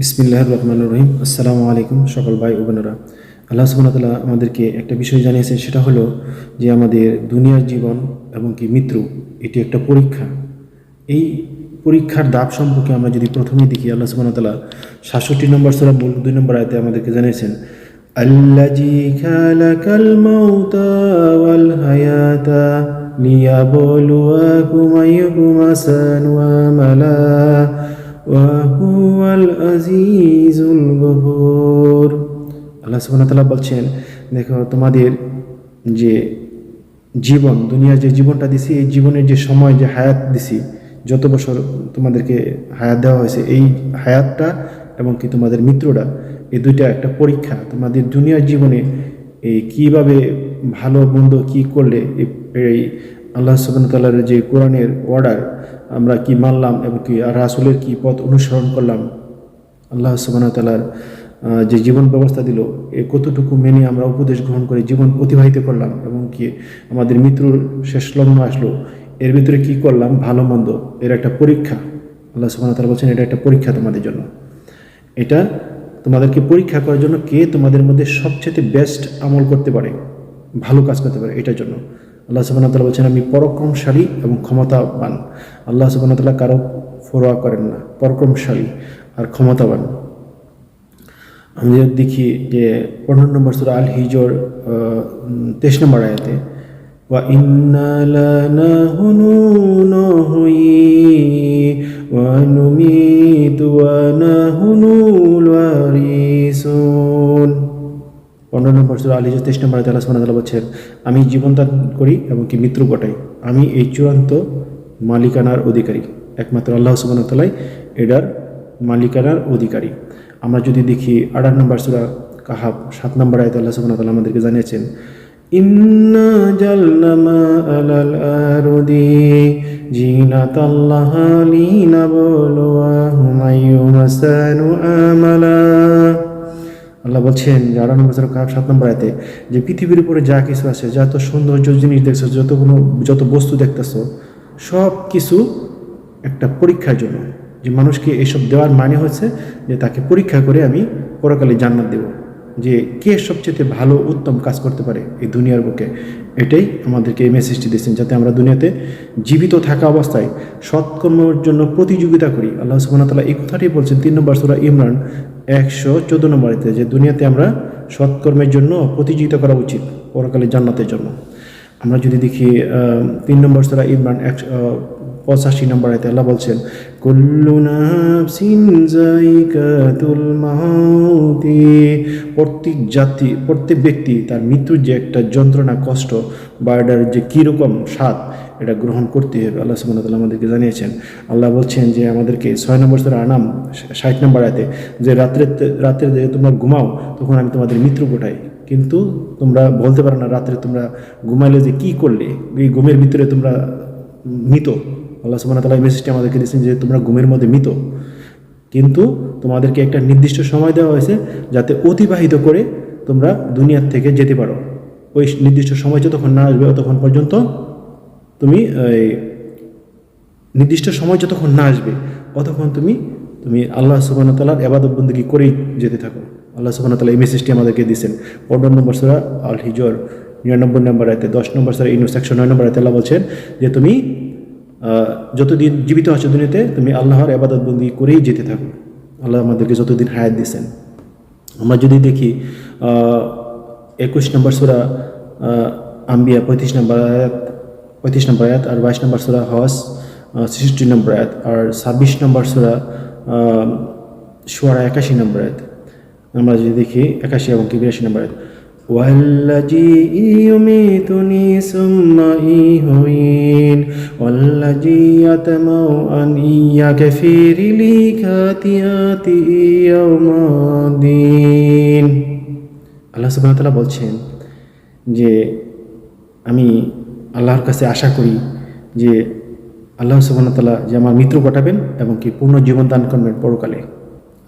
বিসমিল্লাহ রহমান রহিম। আসসালামু আলাইকুম সকল ভাই ও বোনেরা। আল্লাহ সুবহানাহু আমাদেরকে একটা বিষয় জানিয়েছেন, সেটা হলো যে আমাদের দুনিয়ার জীবন এবং কি মৃত্যু, এটি একটা পরীক্ষা। এই পরীক্ষার দাব সম্পর্কে আমরা যদি প্রথমেই দেখি, আল্লাহ সুবহানাহু তাআলা সাতষট্টি নম্বর সূরা মুল্ক দুই নম্বর আয়তে আমাদেরকে জানিয়েছেন ওয়াল হায়াতা আল্লাহ সুবহানাহু বলছেন, দেখো তোমাদের যে জীবন, দুনিয়ার যে জীবনটা দিছি, এই জীবনের যে সময়, যে হায়াত দিছি, যত বছর তোমাদেরকে হায়াত দেওয়া হয়েছে, এই হায়াতটা এবং কি তোমাদের মৃত্যুটা, এই দুইটা একটা পরীক্ষা। তোমাদের দুনিয়ার জীবনে এই কীভাবে ভালো, মন্দ কি করলে এই- আল্লাহ সুবহানাহু তাআলার যে কোরআনের অর্ডার আমরা কি মানলাম এবং কি রাসূলের কি পথ অনুসরণ করলাম? আল্লাহ সুবহানাহু তাআলার যে জীবন ব্যবস্থা দিল, এ কতটুকু মেনে আমরা উপদেশ গ্রহণ করে জীবন অতিবাহিত করলাম এবং কি আমাদের মৃত্যুর শেষ লগ্ন আসলো, এর ভিতরে কি করলাম? ভালো মন্দ, এর একটা পরীক্ষা। আল্লাহ সুবহানাহু তাআলা বলছেন, এটা একটা পরীক্ষা তোমাদের জন্য। এটা তোমাদেরকে পরীক্ষা করার জন্য কে তোমাদের মধ্যে সবচেয়ে বেস্ট আমল করতে পারে, ভালো কাজ করতে পারে, এটার জন্য। আল্লাহ সুবহানাহু তাআলা বলছেন, আমি পরাক্রমশালী এবং ক্ষমতাবান। আল্লাহ সুবহানাহু তাআলা কারও ফরোয়া করেন না। পরাক্রমশালী আর ক্ষমতাবান। আমি দেখি যে পনেরো নম্বর সুরা আল হিজর তেইশ নম্বর আয়াতে ওয়া নুমিতু ওয়া নাহুনু ওয়ারিসুন। পনেরো নম্বর সুরা আল তেইশ নম্বর আল্লাহ ওয়া বলছেন, আমি জীবন দান করি এবং কি মৃত্যু ঘটাই। আমি এই চূড়ান্ত মালিকানার অধিকারী। একমাত্র আল্লাহ সুবহানাহু ওয়া তাআলাই এটার মালিকানার অধিকারী। আমরা যদি দেখি আঠার নম্বর সুরা কাহাব, সাত নম্বর আয়তে আল্লাহ সুবহানাহু ওয়া তাআলা আমাদেরকে জানিয়েছেন, ইন্না আহসানু আমালা। আল্লাহ বলছেন যে সুরা কাহাব সাত নম্বর আয়তে, যে পৃথিবীর উপরে যা কিছু আছে যত সৌন্দর্য জিনিস দেখছ, যত কোনো, যত বস্তু দেখতেছো, সব কিছু একটা পরীক্ষার জন্য। যে মানুষকে এসব দেওয়ার মানে হচ্ছে যে তাকে পরীক্ষা করে আমি পরকালে জান্নাত দেব। যে কে সবচেয়ে ভালো, উত্তম কাজ করতে পারে এই দুনিয়ার বুকে? এটাই আমাদেরকে এই মেসেজটি দিচ্ছেন যাতে আমরা দুনিয়াতে জীবিত থাকা অবস্থায় সৎকর্মের জন্য প্রতিযোগিতা করি। আল্লাহ তাআলা এই কথাটি বলছেন তিন নম্বর সূরা ইমরান একশো চোদ্দ নম্বরেতে যে দুনিয়াতে আমরা সৎকর্মের জন্য প্রতিযোগিতা করা উচিত, পরকালে জান্নাতের জন্য। আমরা যদি দেখি তিন নম্বর সারা ইমরান একশো পঁচাশি নম্বর আয়তে আল্লাহ বলছেন প্রত্যেক জাতি, প্রত্যেক ব্যক্তি তার মৃত্যুর যে একটা যন্ত্রণা, কষ্ট, বা এটার যে কীরকম স্বাদ এটা গ্রহণ করতে হবে। আল্লাহ তাআলা আমাদেরকে জানিয়েছেন। আল্লাহ বলছেন যে আমাদেরকে ছয় নম্বর সূরা আনাম, ষাট নম্বর আয়তে যে রাত্রে রাত্রে যে তোমরা ঘুমাও, তখন আমি তোমাদের মৃত্যু ঘটাই। কিন্তু তোমরা বলতে পারো না রাত্রে তোমরা ঘুমাইলে যে কি করলে? এই ঘুমের ভিতরে তোমরা মৃত। আল্লাহ সুবহানাহু তালা এই মেসেজটি আমাদেরকে দিয়েছেন যে তোমরা ঘুমের মধ্যে মৃত। কিন্তু তোমাদেরকে একটা নির্দিষ্ট সময় দেওয়া হয়েছে যাতে অতিবাহিত করে তোমরা দুনিয়ার থেকে যেতে পারো। ওই নির্দিষ্ট সময় যতক্ষণ না আসবে, ততক্ষণ পর্যন্ত তুমি নির্দিষ্ট সময় যতক্ষণ না আসবে, ততক্ষণ তুমি তুমি আল্লাহ সুবহানাহু তাআলার ইবাদত বন্দেগী করেই যেতে থাকো। আল্লাহ সুবহানাহু তাআলা এই মেসেজটি আমাদেরকে দিয়েছেন। পনেরো নম্বর সূরা আল হিজর নিরানব্বই নম্বর আয়তে, দশ নম্বর সূরা ইউনুস একশো নয় নম্বর আয়তে আল্লাহ বলছেন যে তুমি যতদিন জীবিত আছো দুনিয়াতে, তুমি আল্লাহর ইবাদত বন্দি করেই যেতে থাকো। আল্লাহ আমাদেরকে যতদিন হায়াত দিয়েছেন। আমরা যদি দেখি একুশ নম্বর সুরা আম্বিয়া পঁয়ত্রিশ নম্বর আয়াত পঁয়ত্রিশ নম্বর আয়াত আর বাইশ নম্বর সুরা হস ছেষট্টি নম্বর আয়াত আর ছাব্বিশ নম্বর সুরা সুয়ারা একাশি নম্বর আয়াত আমরা যদি দেখি একাশি এবং কি বিরাশি নম্বর আয়াত والذي يميتني ثم يحيين والذي يطمع أن يغفر لي خطيئتي يوم الدين আল্লাহ সুবহানাহু ওয়া তাআলা বলছেন যে আমি আল্লাহর কাছে আশা করি যে আল্লাহ ওয়া যে আমার মৃত্যু ঘটাবেন এবং কি পূর্ণ জীবন দান করবেন পরকালে।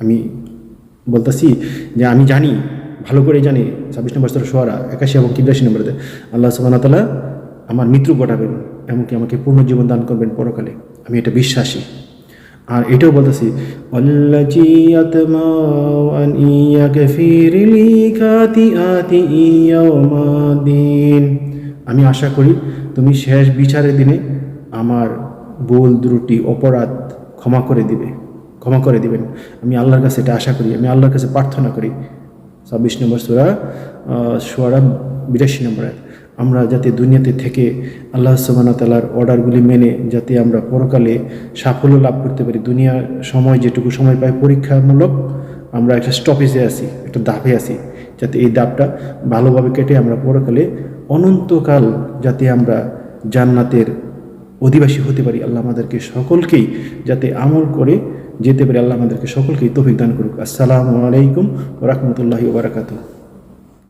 আমি বলতেছি যে আমি জানি, ভালো করে জানি, ছাব্বিশ নম্বর স্তর সোয়ারা, একাশি এবং বিরাশি নম্বরেতে আল্লাহ ওয়া আমার মৃত্যু ঘটাবেন এমনকি আমাকে পূর্ণ জীবন দান করবেন পরকালে। আমি এটা বিশ্বাসী। আর এটাও বলতেছি অল্লাচি আমি আশা করি তুমি শেষ বিচারের দিনে আমার ভুল, ত্রুটি, অপরাধ ক্ষমা করে দিবে। ক্ষমা করে দিবেন। আমি আল্লাহর কাছে এটা আশা করি। আমি আল্লাহর কাছে প্রার্থনা করি। ছাব্বিশ নম্বর সুরা সোয়ারা বিরাশি নম্বর। আমরা যাতে দুনিয়াতে থেকে আল্লাহ সুবাহ তালার অর্ডারগুলি মেনে যাতে আমরা পরকালে সাফল্য লাভ করতে পারি, দুনিয়ার সময় যেটুকু সময় পাই পরীক্ষামূলক, আমরা একটা স্টপেজে আছি, একটা দাপে আছি। যাতে এই দাপটা ভালোভাবে কেটে আমরা পরকালে অনন্তকাল যাতে আমরা জান্নাতের অধিবাসী হতে পারি, আল্লাহ আমাদেরকে সকলকেই যাতে আমল করে যেতে পারি, আল্লাহ আমাদেরকে সকলকেই তৌফিক দান করুক। আসসালামু আলাইকুম রহমতুল্লাহি ওবরাকাতুহ